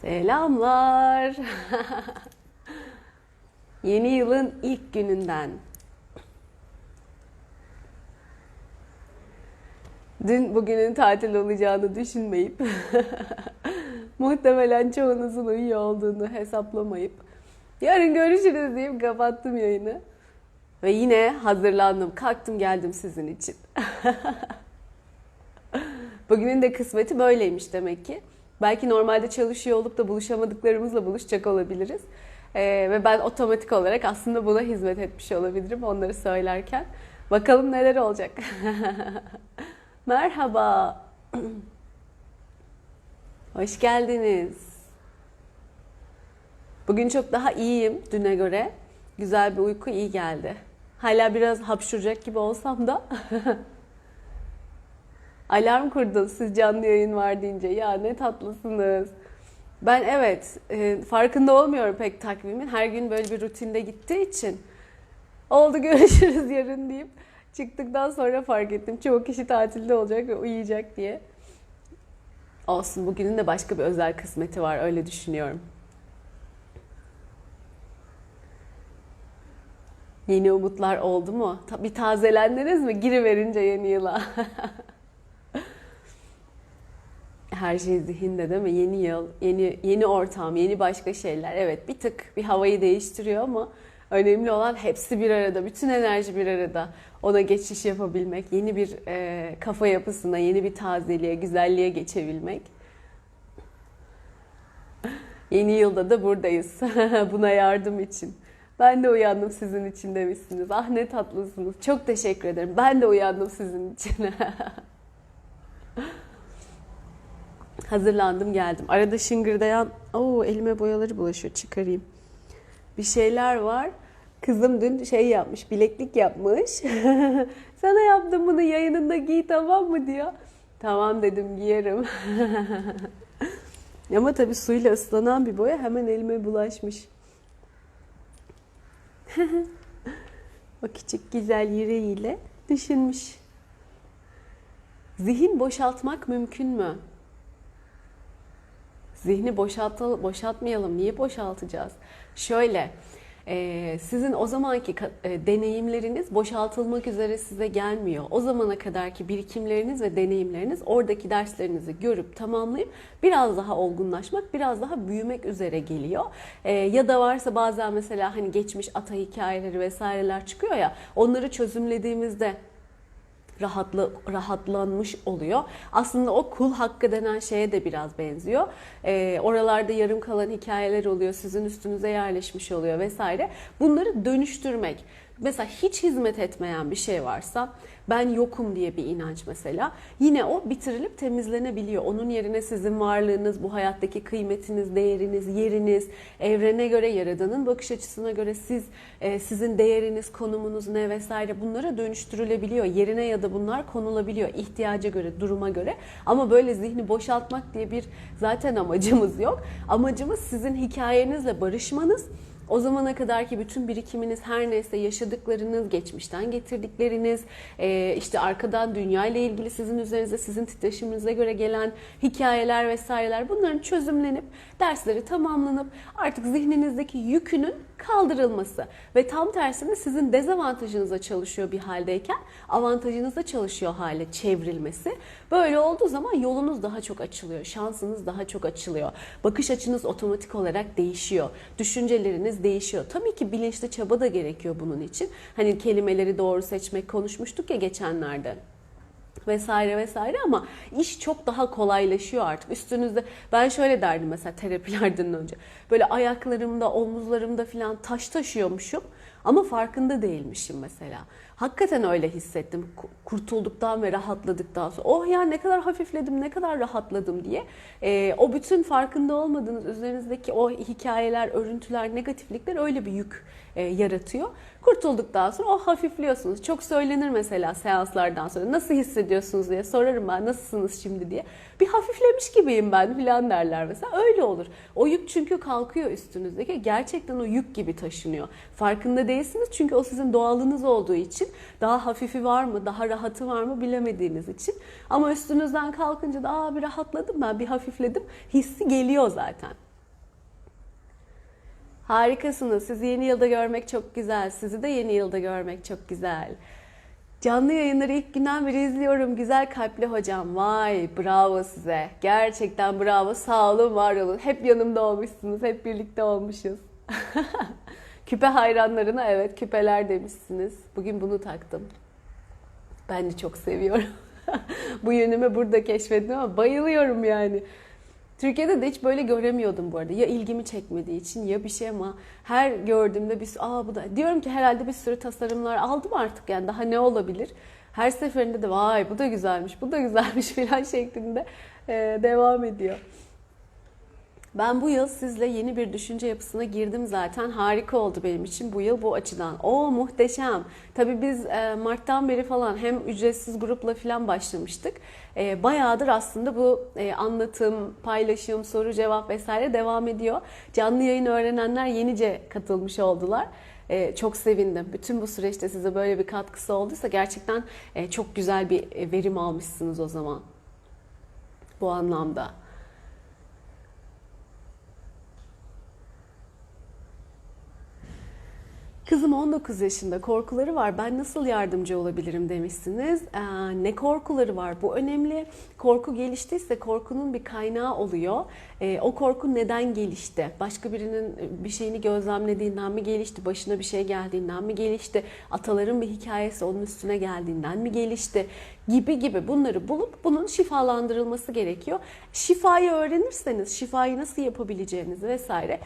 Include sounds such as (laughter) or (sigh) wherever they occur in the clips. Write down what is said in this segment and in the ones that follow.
Selamlar. (laughs) Yeni yılın ilk gününden. Dün bugünün tatil olacağını düşünmeyip (laughs) muhtemelen çoğunuzun uyuyor olduğunu hesaplamayıp yarın görüşürüz deyip kapattım yayını. Ve yine hazırlandım, kalktım geldim sizin için. (laughs) Bugünün de kısmeti böyleymiş demek ki. Belki normalde çalışıyor olup da buluşamadıklarımızla buluşacak olabiliriz. Ee, ve ben otomatik olarak aslında buna hizmet etmiş olabilirim onları söylerken. Bakalım neler olacak. (laughs) Merhaba. (clears throat) Hoş geldiniz. Bugün çok daha iyiyim düne göre. Güzel bir uyku iyi geldi. Hala biraz hapşuracak gibi olsam da (laughs) alarm kurdun siz canlı yayın var deyince. Ya ne tatlısınız. Ben evet e, farkında olmuyorum pek takvimin. Her gün böyle bir rutinde gittiği için oldu (laughs) görüşürüz yarın deyip çıktıktan sonra fark ettim. Çoğu kişi tatilde olacak ve uyuyacak diye. Olsun bugünün de başka bir özel kısmeti var öyle düşünüyorum. Yeni umutlar oldu mu? Bir tazelendiniz mi? Giriverince yeni yıla. (laughs) Her şey zihinde değil mi? Yeni yıl, yeni yeni ortam, yeni başka şeyler. Evet, bir tık bir havayı değiştiriyor ama önemli olan hepsi bir arada, bütün enerji bir arada. Ona geçiş yapabilmek, yeni bir e, kafa yapısına, yeni bir tazeliğe, güzelliğe geçebilmek. (laughs) Yeni yılda da buradayız. (laughs) Buna yardım için. Ben de uyandım sizin için demişsiniz. Ah ne tatlısınız. Çok teşekkür ederim. Ben de uyandım sizin için. (laughs) Hazırlandım geldim. Arada şıngırdayan, oo elime boyaları bulaşıyor çıkarayım. Bir şeyler var. Kızım dün şey yapmış, bileklik yapmış. (laughs) Sana yaptım bunu yayınında giy tamam mı diyor. Tamam dedim giyerim. (laughs) Ama tabii suyla ıslanan bir boya hemen elime bulaşmış. (laughs) o küçük güzel yüreğiyle düşünmüş. Zihin boşaltmak mümkün mü? Zihni boşaltalım, boşaltmayalım. Niye boşaltacağız? Şöyle, e, sizin o zamanki e, deneyimleriniz boşaltılmak üzere size gelmiyor. O zamana kadarki birikimleriniz ve deneyimleriniz oradaki derslerinizi görüp tamamlayıp biraz daha olgunlaşmak, biraz daha büyümek üzere geliyor. E, ya da varsa bazen mesela hani geçmiş ata hikayeleri vesaireler çıkıyor ya onları çözümlediğimizde rahatlı rahatlanmış oluyor. Aslında o kul hakkı denen şeye de biraz benziyor. Ee, oralarda yarım kalan hikayeler oluyor, sizin üstünüze yerleşmiş oluyor vesaire. Bunları dönüştürmek. Mesela hiç hizmet etmeyen bir şey varsa ben yokum diye bir inanç mesela yine o bitirilip temizlenebiliyor. Onun yerine sizin varlığınız, bu hayattaki kıymetiniz, değeriniz, yeriniz, evrene göre, yaradanın bakış açısına göre siz e, sizin değeriniz, konumunuz ne vesaire bunlara dönüştürülebiliyor. Yerine ya da bunlar konulabiliyor ihtiyaca göre, duruma göre. Ama böyle zihni boşaltmak diye bir zaten amacımız yok. Amacımız sizin hikayenizle barışmanız o zamana kadarki bütün birikiminiz her neyse yaşadıklarınız, geçmişten getirdikleriniz, e, işte arkadan dünya ile ilgili sizin üzerinize, sizin titreşiminize göre gelen hikayeler vesaireler bunların çözümlenip dersleri tamamlanıp artık zihninizdeki yükünün kaldırılması ve tam tersine sizin dezavantajınıza çalışıyor bir haldeyken avantajınıza çalışıyor hale çevrilmesi. Böyle olduğu zaman yolunuz daha çok açılıyor, şansınız daha çok açılıyor. Bakış açınız otomatik olarak değişiyor. Düşünceleriniz değişiyor. Tabii ki bilinçli çaba da gerekiyor bunun için. Hani kelimeleri doğru seçmek konuşmuştuk ya geçenlerde vesaire vesaire ama iş çok daha kolaylaşıyor artık. Üstünüzde ben şöyle derdim mesela terapilerden önce. Böyle ayaklarımda, omuzlarımda falan taş taşıyormuşum ama farkında değilmişim mesela. Hakikaten öyle hissettim. Kurtulduktan ve rahatladıktan sonra. Oh ya ne kadar hafifledim, ne kadar rahatladım diye. Ee, o bütün farkında olmadığınız üzerinizdeki o hikayeler, örüntüler, negatiflikler öyle bir yük e, yaratıyor. Kurtulduktan sonra o hafifliyorsunuz. Çok söylenir mesela seanslardan sonra. Nasıl hissediyorsunuz diye sorarım ben. Nasılsınız şimdi diye. Bir hafiflemiş gibiyim ben filan derler mesela. Öyle olur. O yük çünkü kalkıyor üstünüzdeki. Gerçekten o yük gibi taşınıyor. Farkında değilsiniz çünkü o sizin doğalınız olduğu için daha hafifi var mı, daha rahatı var mı bilemediğiniz için. Ama üstünüzden kalkınca da Aa, bir rahatladım ben, bir hafifledim. Hissi geliyor zaten. Harikasınız. Sizi yeni yılda görmek çok güzel. Sizi de yeni yılda görmek çok güzel. Canlı yayınları ilk günden beri izliyorum. Güzel kalpli hocam. Vay bravo size. Gerçekten bravo. Sağ olun, var olun. Hep yanımda olmuşsunuz. Hep birlikte olmuşuz. (laughs) Küpe hayranlarına evet küpeler demişsiniz. Bugün bunu taktım. Ben de çok seviyorum. (laughs) bu yönümü burada keşfettim ama bayılıyorum yani. Türkiye'de de hiç böyle göremiyordum bu arada. Ya ilgimi çekmediği için ya bir şey ama her gördüğümde bir aa bu da diyorum ki herhalde bir sürü tasarımlar aldım artık yani daha ne olabilir? Her seferinde de vay bu da güzelmiş, bu da güzelmiş (laughs) filan şeklinde devam ediyor. Ben bu yıl sizle yeni bir düşünce yapısına girdim zaten. Harika oldu benim için bu yıl bu açıdan. O muhteşem. Tabii biz e, Mart'tan beri falan hem ücretsiz grupla falan başlamıştık. E, bayağıdır aslında bu e, anlatım, paylaşım, soru cevap vesaire devam ediyor. Canlı yayın öğrenenler yenice katılmış oldular. Çok sevindim. Bütün bu süreçte size böyle bir katkısı olduysa gerçekten çok güzel bir verim almışsınız o zaman. Bu anlamda. Kızım 19 yaşında korkuları var. Ben nasıl yardımcı olabilirim demişsiniz. Ee, ne korkuları var? Bu önemli. Korku geliştiyse korkunun bir kaynağı oluyor. Ee, o korku neden gelişti? Başka birinin bir şeyini gözlemlediğinden mi gelişti? Başına bir şey geldiğinden mi gelişti? Ataların bir hikayesi onun üstüne geldiğinden mi gelişti? Gibi gibi bunları bulup bunun şifalandırılması gerekiyor. Şifayı öğrenirseniz şifayı nasıl yapabileceğinizi vesaire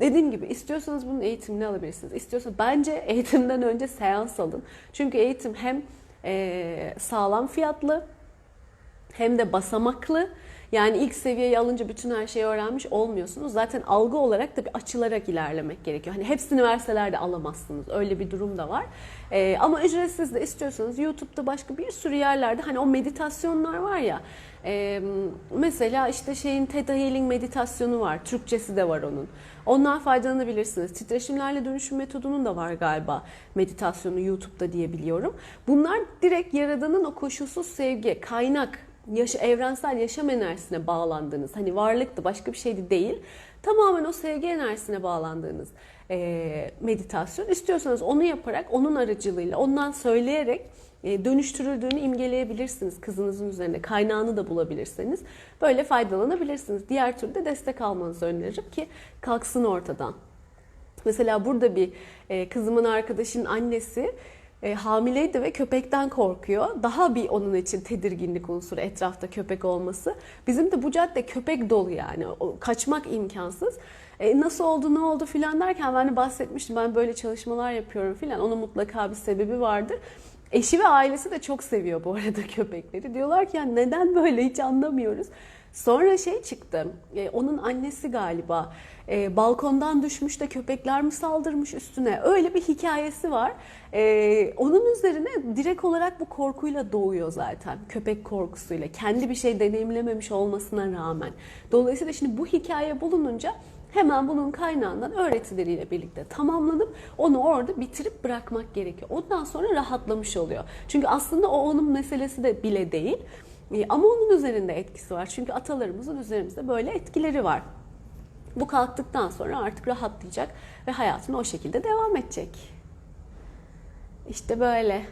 Dediğim gibi istiyorsanız bunun eğitimini alabilirsiniz. İstiyorsanız bence eğitimden önce seans alın. Çünkü eğitim hem e, sağlam fiyatlı hem de basamaklı. Yani ilk seviyeyi alınca bütün her şeyi öğrenmiş olmuyorsunuz. Zaten algı olarak da bir açılarak ilerlemek gerekiyor. Hani hepsini verseler alamazsınız. Öyle bir durum da var. Ee, ama ücretsiz de istiyorsanız YouTube'da başka bir sürü yerlerde hani o meditasyonlar var ya. E, mesela işte şeyin Theta Healing meditasyonu var. Türkçesi de var onun. Ondan faydalanabilirsiniz. Titreşimlerle dönüşüm metodunun da var galiba meditasyonu YouTube'da diyebiliyorum. Bunlar direkt Yaradan'ın o koşulsuz sevgi, kaynak, yaş evrensel yaşam enerjisine bağlandığınız, hani varlıktı başka bir şeydi değil, tamamen o sevgi enerjisine bağlandığınız e, meditasyon. İstiyorsanız onu yaparak, onun aracılığıyla, ondan söyleyerek e, dönüştürüldüğünü imgeleyebilirsiniz kızınızın üzerinde. Kaynağını da bulabilirseniz böyle faydalanabilirsiniz. Diğer türlü de destek almanızı öneririm ki kalksın ortadan. Mesela burada bir e, kızımın arkadaşının annesi e, hamileydi ve köpekten korkuyor. Daha bir onun için tedirginlik unsuru etrafta köpek olması. Bizim de bu cadde köpek dolu yani. O, kaçmak imkansız. E, nasıl oldu ne oldu filan derken ben de bahsetmiştim. Ben böyle çalışmalar yapıyorum filan. Onun mutlaka bir sebebi vardır. Eşi ve ailesi de çok seviyor bu arada (laughs) köpekleri. Diyorlar ki yani neden böyle hiç anlamıyoruz. Sonra şey çıktı. E, onun annesi galiba e, balkondan düşmüş de köpekler mi saldırmış üstüne? Öyle bir hikayesi var. E, onun üzerine direkt olarak bu korkuyla doğuyor zaten. Köpek korkusuyla. Kendi bir şey deneyimlememiş olmasına rağmen. Dolayısıyla şimdi bu hikaye bulununca hemen bunun kaynağından öğretileriyle birlikte tamamlanıp onu orada bitirip bırakmak gerekiyor. Ondan sonra rahatlamış oluyor. Çünkü aslında o onun meselesi de bile değil. E, ama onun üzerinde etkisi var. Çünkü atalarımızın üzerimizde böyle etkileri var. Bu kalktıktan sonra artık rahatlayacak ve hayatına o şekilde devam edecek. İşte böyle.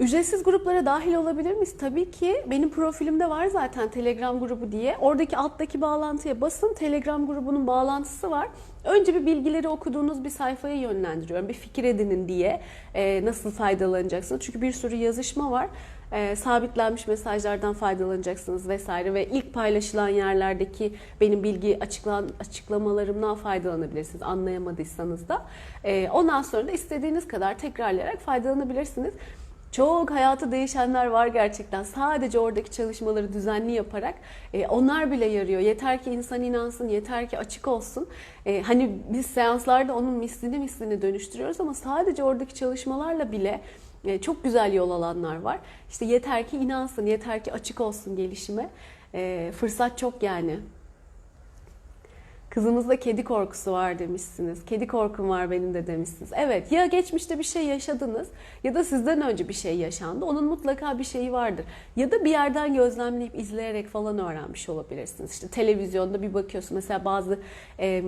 Ücretsiz gruplara dahil olabilir miyiz? Tabii ki benim profilimde var zaten Telegram grubu diye. Oradaki alttaki bağlantıya basın. Telegram grubunun bağlantısı var. Önce bir bilgileri okuduğunuz bir sayfaya yönlendiriyorum. Bir fikir edinin diye e, nasıl faydalanacaksınız. Çünkü bir sürü yazışma var. E, sabitlenmiş mesajlardan faydalanacaksınız vesaire ve ilk paylaşılan yerlerdeki benim bilgi açıklan, açıklamalarımdan faydalanabilirsiniz anlayamadıysanız da. E, ondan sonra da istediğiniz kadar tekrarlayarak faydalanabilirsiniz. Çok hayatı değişenler var gerçekten. Sadece oradaki çalışmaları düzenli yaparak e, onlar bile yarıyor. Yeter ki insan inansın, yeter ki açık olsun. E, hani biz seanslarda onun mislini mislini dönüştürüyoruz ama sadece oradaki çalışmalarla bile e, çok güzel yol alanlar var. İşte yeter ki inansın, yeter ki açık olsun gelişime. E, fırsat çok yani. Kızımızda kedi korkusu var demişsiniz. Kedi korkum var benim de demişsiniz. Evet ya geçmişte bir şey yaşadınız ya da sizden önce bir şey yaşandı. Onun mutlaka bir şeyi vardır. Ya da bir yerden gözlemleyip izleyerek falan öğrenmiş olabilirsiniz. İşte televizyonda bir bakıyorsun mesela bazı e,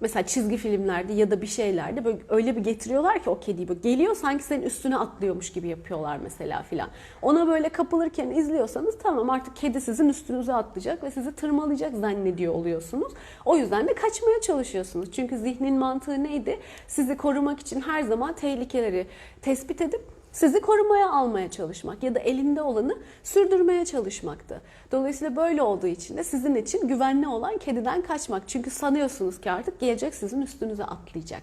mesela çizgi filmlerde ya da bir şeylerde böyle öyle bir getiriyorlar ki o kediyi böyle geliyor sanki senin üstüne atlıyormuş gibi yapıyorlar mesela filan. Ona böyle kapılırken izliyorsanız tamam artık kedi sizin üstünüze atlayacak ve sizi tırmalayacak zannediyor oluyorsunuz. O yüzden de kaçmaya çalışıyorsunuz. Çünkü zihnin mantığı neydi? Sizi korumak için her zaman tehlikeleri tespit edip sizi korumaya almaya çalışmak ya da elinde olanı sürdürmeye çalışmaktı. Dolayısıyla böyle olduğu için de sizin için güvenli olan kediden kaçmak. Çünkü sanıyorsunuz ki artık gelecek sizin üstünüze atlayacak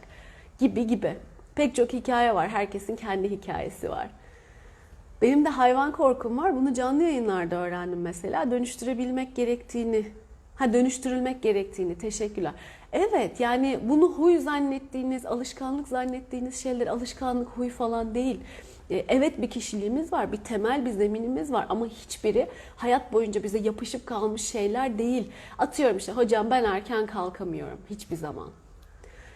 gibi gibi. Pek çok hikaye var. Herkesin kendi hikayesi var. Benim de hayvan korkum var. Bunu canlı yayınlarda öğrendim mesela. Dönüştürebilmek gerektiğini, ha dönüştürülmek gerektiğini. Teşekkürler. Evet yani bunu huy zannettiğiniz, alışkanlık zannettiğiniz şeyler alışkanlık, huy falan değil. E, Evet bir kişiliğimiz var, bir temel bir zeminimiz var ama hiçbiri hayat boyunca bize yapışıp kalmış şeyler değil. Atıyorum işte hocam ben erken kalkamıyorum hiçbir zaman.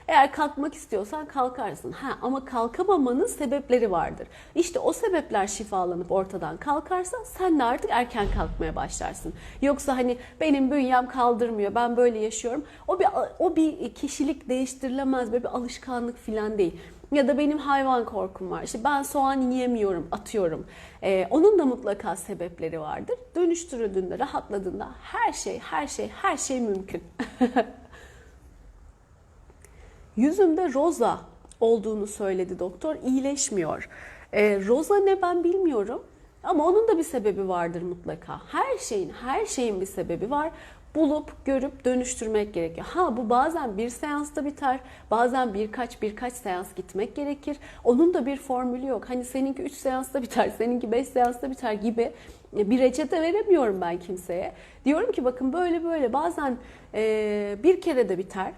Eğer kalkmak istiyorsan kalkarsın. Ha ama kalkamamanın sebepleri vardır. İşte o sebepler şifalanıp ortadan kalkarsa sen de artık erken kalkmaya başlarsın. Yoksa hani benim bünyem kaldırmıyor, ben böyle yaşıyorum. O bir o bir kişilik değiştirilemez böyle bir alışkanlık falan değil. Ya da benim hayvan korkum var. İşte ben soğan yiyemiyorum, atıyorum. Ee, onun da mutlaka sebepleri vardır. Dönüştürüldüğünde, rahatladığında her şey, her şey, her şey mümkün. (laughs) Yüzümde roza olduğunu söyledi doktor. İyileşmiyor. Ee, roza ne ben bilmiyorum. Ama onun da bir sebebi vardır mutlaka. Her şeyin, her şeyin bir sebebi var. Bulup, görüp dönüştürmek gerekiyor. Ha bu bazen bir seansta biter, bazen birkaç birkaç seans gitmek gerekir. Onun da bir formülü yok. Hani seninki 3 seansta biter, seninki 5 seansta biter gibi bir reçete veremiyorum ben kimseye. Diyorum ki bakın böyle böyle bazen e, bir kere de biter,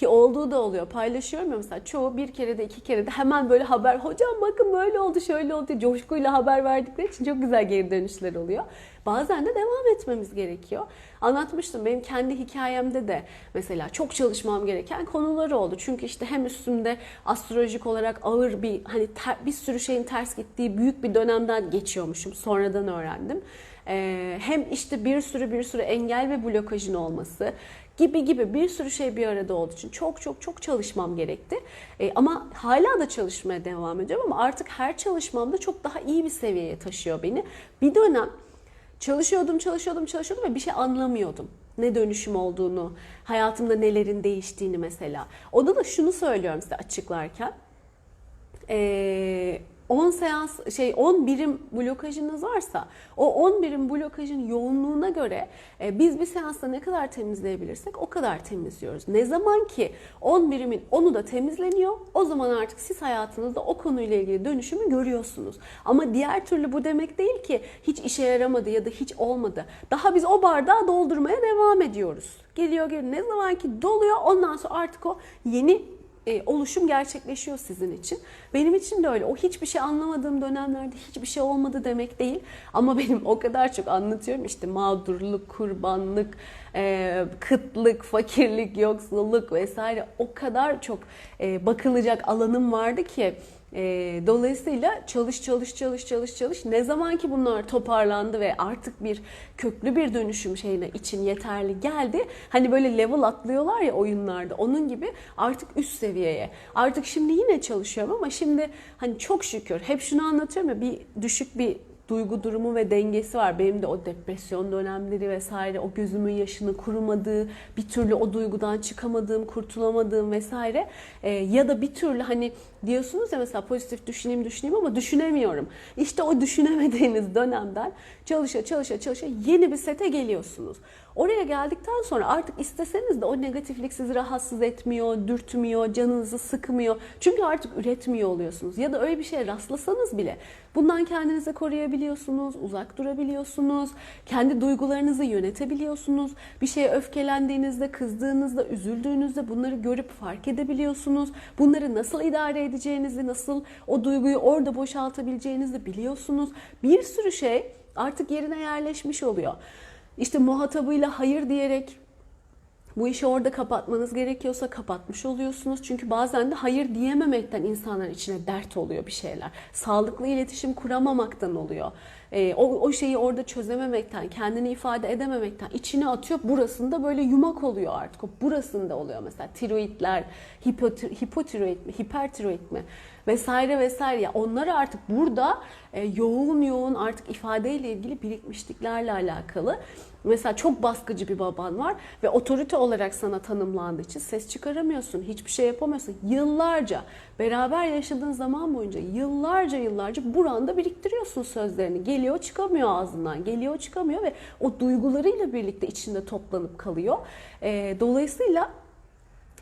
ki olduğu da oluyor. Paylaşıyorum ya mesela çoğu bir kere de iki kere de hemen böyle haber hocam bakın böyle oldu şöyle oldu diye coşkuyla haber verdikleri için çok güzel geri dönüşler oluyor. Bazen de devam etmemiz gerekiyor. Anlatmıştım benim kendi hikayemde de mesela çok çalışmam gereken konular oldu. Çünkü işte hem üstümde astrolojik olarak ağır bir hani ter, bir sürü şeyin ters gittiği büyük bir dönemden geçiyormuşum. Sonradan öğrendim. Hem işte bir sürü bir sürü engel ve blokajın olması gibi gibi bir sürü şey bir arada olduğu için çok çok çok çalışmam gerekti. E, ama hala da çalışmaya devam ediyorum ama artık her çalışmamda çok daha iyi bir seviyeye taşıyor beni. Bir dönem çalışıyordum, çalışıyordum, çalışıyordum ve bir şey anlamıyordum. Ne dönüşüm olduğunu, hayatımda nelerin değiştiğini mesela. Onda da şunu söylüyorum size açıklarken. Eee 10 seans şey 10 birim blokajınız varsa o 10 birim blokajın yoğunluğuna göre e, biz bir seansta ne kadar temizleyebilirsek o kadar temizliyoruz. Ne zaman ki 10 birimin 10'u da temizleniyor o zaman artık siz hayatınızda o konuyla ilgili dönüşümü görüyorsunuz. Ama diğer türlü bu demek değil ki hiç işe yaramadı ya da hiç olmadı. Daha biz o bardağı doldurmaya devam ediyoruz. Geliyor geliyor ne zaman ki doluyor ondan sonra artık o yeni e, oluşum gerçekleşiyor sizin için. Benim için de öyle. O hiçbir şey anlamadığım dönemlerde hiçbir şey olmadı demek değil. Ama benim o kadar çok anlatıyorum işte mağdurluk, kurbanlık, e, kıtlık, fakirlik, yoksulluk vesaire o kadar çok e, bakılacak alanım vardı ki e, dolayısıyla çalış çalış çalış çalış çalış ne zaman ki bunlar toparlandı ve artık bir köklü bir dönüşüm şeyine için yeterli geldi. Hani böyle level atlıyorlar ya oyunlarda onun gibi artık üst seviyeye. Artık şimdi yine çalışıyorum ama şimdi hani çok şükür hep şunu anlatıyorum ya bir düşük bir duygu durumu ve dengesi var. Benim de o depresyon dönemleri vesaire, o gözümün yaşını kurumadığı, bir türlü o duygudan çıkamadığım, kurtulamadığım vesaire. Ee, ya da bir türlü hani diyorsunuz ya mesela pozitif düşüneyim düşüneyim ama düşünemiyorum. İşte o düşünemediğiniz dönemden çalışa çalışa çalışa yeni bir sete geliyorsunuz. Oraya geldikten sonra artık isteseniz de o negatiflik sizi rahatsız etmiyor, dürtmüyor, canınızı sıkmıyor. Çünkü artık üretmiyor oluyorsunuz. Ya da öyle bir şeye rastlasanız bile bundan kendinizi koruyabiliyorsunuz, uzak durabiliyorsunuz, kendi duygularınızı yönetebiliyorsunuz. Bir şeye öfkelendiğinizde, kızdığınızda, üzüldüğünüzde bunları görüp fark edebiliyorsunuz. Bunları nasıl idare edeceğinizi, nasıl o duyguyu orada boşaltabileceğinizi biliyorsunuz. Bir sürü şey artık yerine yerleşmiş oluyor. İşte muhatabıyla hayır diyerek Bu işi orada kapatmanız gerekiyorsa kapatmış oluyorsunuz. Çünkü bazen de hayır diyememekten insanların içine dert oluyor bir şeyler. Sağlıklı iletişim kuramamaktan oluyor. Ee, o, o şeyi orada çözememekten, kendini ifade edememekten içine atıyor. Burasında böyle yumak oluyor artık. O burasında oluyor mesela tiroidler, hipotir, hipotiroid mi, hipertiroid mi vesaire vesaire. Ya onlar artık burada e, yoğun yoğun artık ifadeyle ilgili birikmişliklerle alakalı. Mesela çok baskıcı bir baban var ve otorite olarak sana tanımlandığı için ses çıkaramıyorsun, hiçbir şey yapamıyorsun. Yıllarca beraber yaşadığın zaman boyunca yıllarca yıllarca buranda biriktiriyorsun sözlerini. Geliyor çıkamıyor ağzından, geliyor çıkamıyor ve o duygularıyla birlikte içinde toplanıp kalıyor. E, dolayısıyla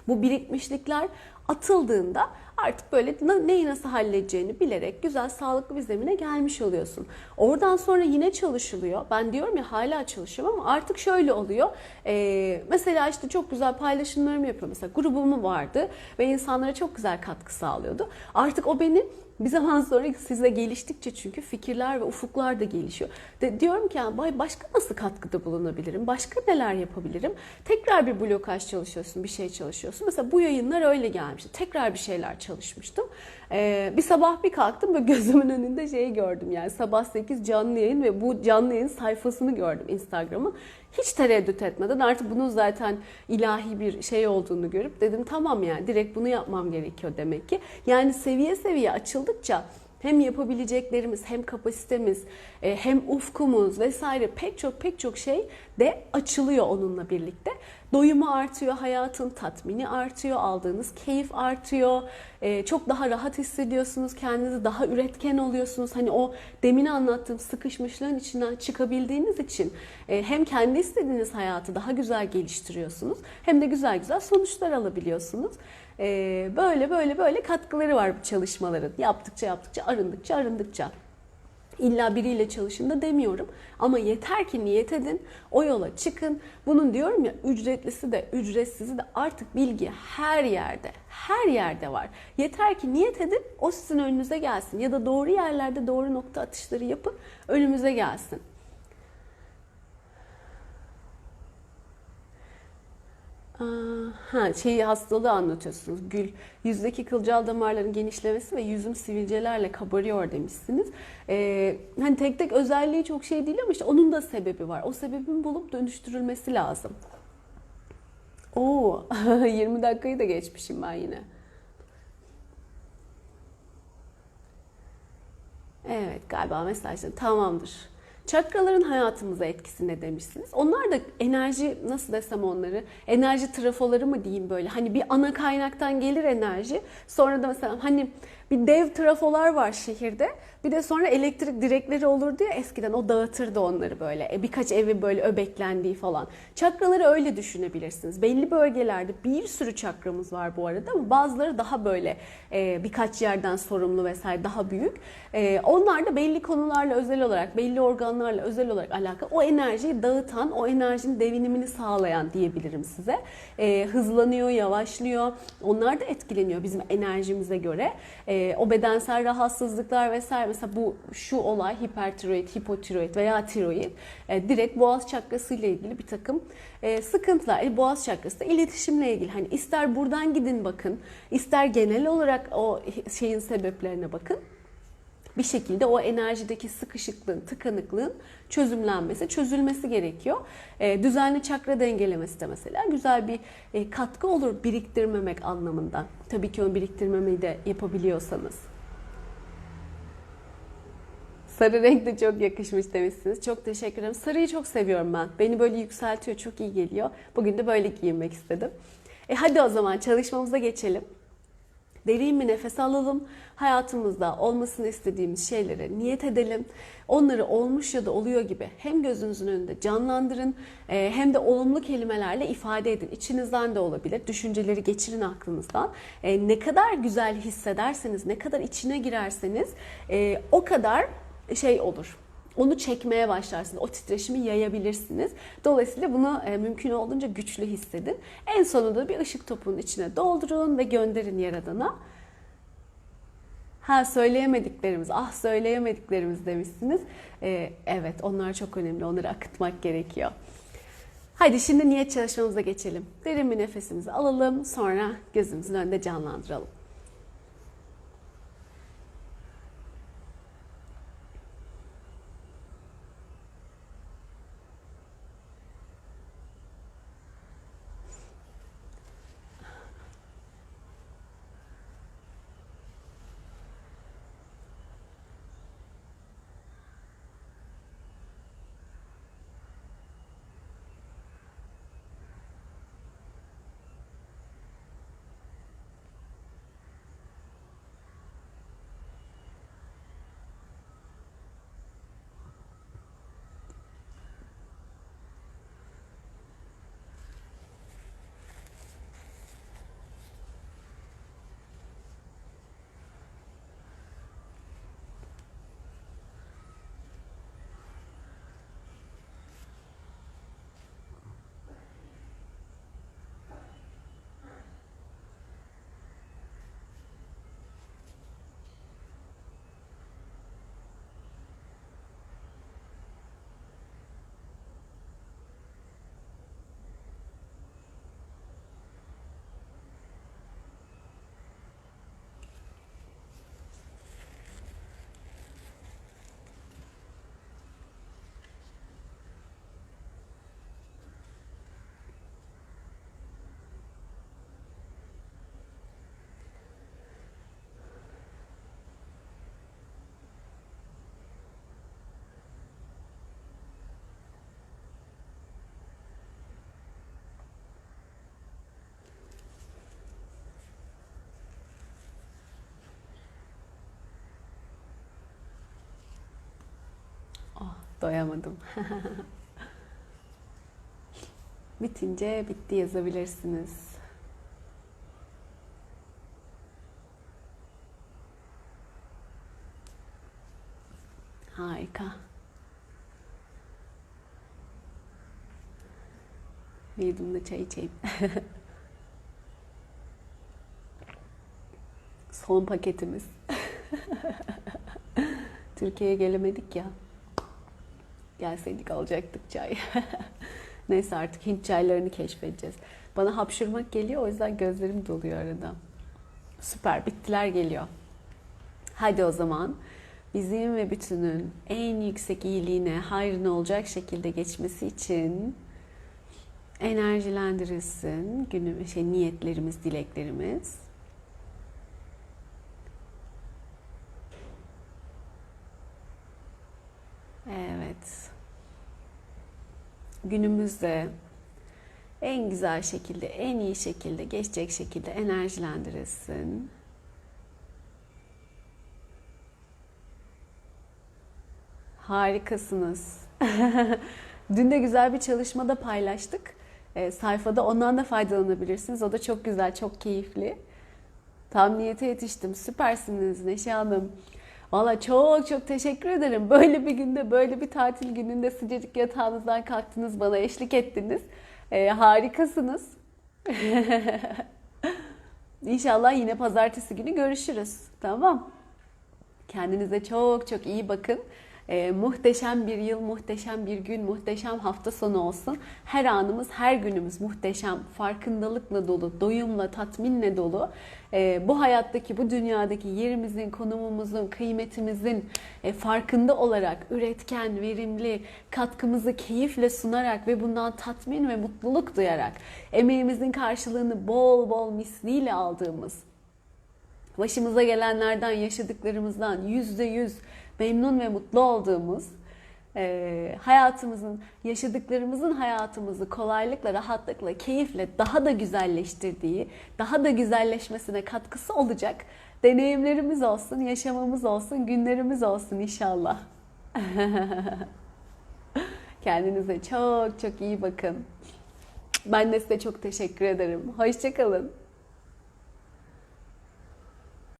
bu birikmişlikler atıldığında artık böyle neyi nasıl halledeceğini bilerek güzel sağlıklı bir zemine gelmiş oluyorsun. Oradan sonra yine çalışılıyor. Ben diyorum ya hala çalışıyorum ama artık şöyle oluyor. Ee, mesela işte çok güzel paylaşımlarımı yapıyorum. Mesela grubum vardı ve insanlara çok güzel katkı sağlıyordu. Artık o beni bir zaman sonra sizle geliştikçe çünkü fikirler ve ufuklar da gelişiyor. De, diyorum ki yani başka nasıl katkıda bulunabilirim? Başka neler yapabilirim? Tekrar bir blokaj çalışıyorsun, bir şey çalışıyorsun. Mesela bu yayınlar öyle gelmişti. Tekrar bir şeyler çalışmıştım. Ee, bir sabah bir kalktım ve (laughs) gözümün önünde şeyi gördüm. Yani sabah 8 canlı yayın ve bu canlı yayın sayfasını gördüm Instagram'ın. Hiç tereddüt etmeden artık bunun zaten ilahi bir şey olduğunu görüp dedim tamam yani direkt bunu yapmam gerekiyor demek ki. Yani seviye seviye açıldıkça hem yapabileceklerimiz hem kapasitemiz e, hem ufkumuz vesaire pek çok pek çok şey de açılıyor onunla birlikte. Doyumu artıyor, hayatın tatmini artıyor, aldığınız keyif artıyor. E, çok daha rahat hissediyorsunuz, kendinizi daha üretken oluyorsunuz. Hani o demin anlattığım sıkışmışlığın içinden çıkabildiğiniz için e, hem kendi istediğiniz hayatı daha güzel geliştiriyorsunuz hem de güzel güzel sonuçlar alabiliyorsunuz. Ee, böyle böyle böyle katkıları var bu çalışmaların. Yaptıkça yaptıkça arındıkça arındıkça. İlla biriyle çalışın da demiyorum. Ama yeter ki niyet edin, o yola çıkın. Bunun diyorum ya ücretlisi de ücretsizi de artık bilgi her yerde, her yerde var. Yeter ki niyet edin, o sizin önünüze gelsin. Ya da doğru yerlerde doğru nokta atışları yapın, önümüze gelsin. Ha, şeyi hastalığı anlatıyorsunuz. Gül, yüzdeki kılcal damarların genişlemesi ve yüzüm sivilcelerle kabarıyor demişsiniz. Ee, hani tek tek özelliği çok şey değil ama işte onun da sebebi var. O sebebin bulup dönüştürülmesi lazım. Oo, (laughs) 20 dakikayı da geçmişim ben yine. Evet galiba mesajlar tamamdır. Çakraların hayatımıza etkisi ne demişsiniz? Onlar da enerji nasıl desem onları enerji trafoları mı diyeyim böyle hani bir ana kaynaktan gelir enerji sonra da mesela hani bir dev trafolar var şehirde. Bir de sonra elektrik direkleri olurdu ya eskiden o dağıtırdı onları böyle. E, birkaç evi böyle öbeklendiği falan. Çakraları öyle düşünebilirsiniz. Belli bölgelerde bir sürü çakramız var bu arada ama bazıları daha böyle e, birkaç yerden sorumlu vesaire daha büyük. E, onlar da belli konularla özel olarak, belli organlarla özel olarak alakalı o enerjiyi dağıtan, o enerjinin devinimini sağlayan diyebilirim size. Hızlanıyor, yavaşlıyor. Onlar da etkileniyor bizim enerjimize göre. E, o bedensel rahatsızlıklar vesaire mesela bu şu olay hipertiroid, hipotiroid veya tiroid e, direkt boğaz çakrası ile ilgili bir takım e, sıkıntılar. E, boğaz çakrası da iletişimle ilgili. Hani ister buradan gidin bakın, ister genel olarak o şeyin sebeplerine bakın bir şekilde o enerjideki sıkışıklığın, tıkanıklığın çözümlenmesi, çözülmesi gerekiyor. E, düzenli çakra dengelemesi de mesela güzel bir e, katkı olur biriktirmemek anlamında. Tabii ki onu biriktirmemeyi de yapabiliyorsanız. Sarı renk de çok yakışmış demişsiniz. Çok teşekkür ederim. Sarıyı çok seviyorum ben. Beni böyle yükseltiyor, çok iyi geliyor. Bugün de böyle giyinmek istedim. E hadi o zaman çalışmamıza geçelim. Derin bir nefes alalım. Hayatımızda olmasını istediğimiz şeylere niyet edelim. Onları olmuş ya da oluyor gibi hem gözünüzün önünde canlandırın e, hem de olumlu kelimelerle ifade edin. İçinizden de olabilir. Düşünceleri geçirin aklınızdan. E, ne kadar güzel hissederseniz, ne kadar içine girerseniz e, o kadar şey olur onu çekmeye başlarsınız. O titreşimi yayabilirsiniz. Dolayısıyla bunu e, mümkün olduğunca güçlü hissedin. En sonunda bir ışık topunun içine doldurun ve gönderin Yaradan'a. Ha söyleyemediklerimiz, ah söyleyemediklerimiz demişsiniz. E, evet onlar çok önemli. Onları akıtmak gerekiyor. Haydi şimdi niyet çalışmamıza geçelim. Derin bir nefesimizi alalım, sonra gözümüzün önünde canlandıralım. Doyamadım. (laughs) Bitince bitti yazabilirsiniz. Harika. Bir yudum da çay içeyim. (laughs) Son paketimiz. (laughs) Türkiye'ye gelemedik ya. Gelseydik alacaktık çay. (laughs) Neyse artık Hint çaylarını keşfedeceğiz. Bana hapşırmak geliyor o yüzden gözlerim doluyor arada. Süper bittiler geliyor. Hadi o zaman bizim ve bütünün en yüksek iyiliğine, hayrına olacak şekilde geçmesi için enerjilendirilsin günü, şey, niyetlerimiz, dileklerimiz. Evet. Günümüzde en güzel şekilde, en iyi şekilde, geçecek şekilde enerjilendirilsin. Harikasınız. (laughs) Dün de güzel bir çalışmada paylaştık. E, sayfada ondan da faydalanabilirsiniz. O da çok güzel, çok keyifli. Tam niyete yetiştim. Süpersiniz Neşe Hanım. Valla çok çok teşekkür ederim. (laughs) Böyle bir günde, böyle bir tatil gününde sıcacık yatağınızdan kalktınız, bana eşlik ettiniz. Ee, harikasınız. (laughs) İnşallah yine pazartesi günü görüşürüz. Tamam. Kendinize çok çok iyi bakın. Ee, muhteşem bir yıl, muhteşem bir gün, muhteşem hafta sonu olsun. Her anımız, her günümüz muhteşem, farkındalıkla dolu, doyumla, tatminle dolu. Ee, bu hayattaki, bu dünyadaki yerimizin, konumumuzun, kıymetimizin e, farkında olarak üretken, verimli, katkımızı keyifle sunarak ve bundan tatmin ve mutluluk duyarak emeğimizin karşılığını bol bol misliyle aldığımız başımıza gelenlerden, yaşadıklarımızdan yüzde yüz memnun ve mutlu olduğumuz, e, hayatımızın, yaşadıklarımızın hayatımızı kolaylıkla, rahatlıkla, keyifle daha da güzelleştirdiği, daha da güzelleşmesine katkısı olacak deneyimlerimiz olsun, yaşamamız olsun, günlerimiz olsun inşallah. (laughs) Kendinize çok çok iyi bakın. Ben de size çok teşekkür ederim. Hoşçakalın.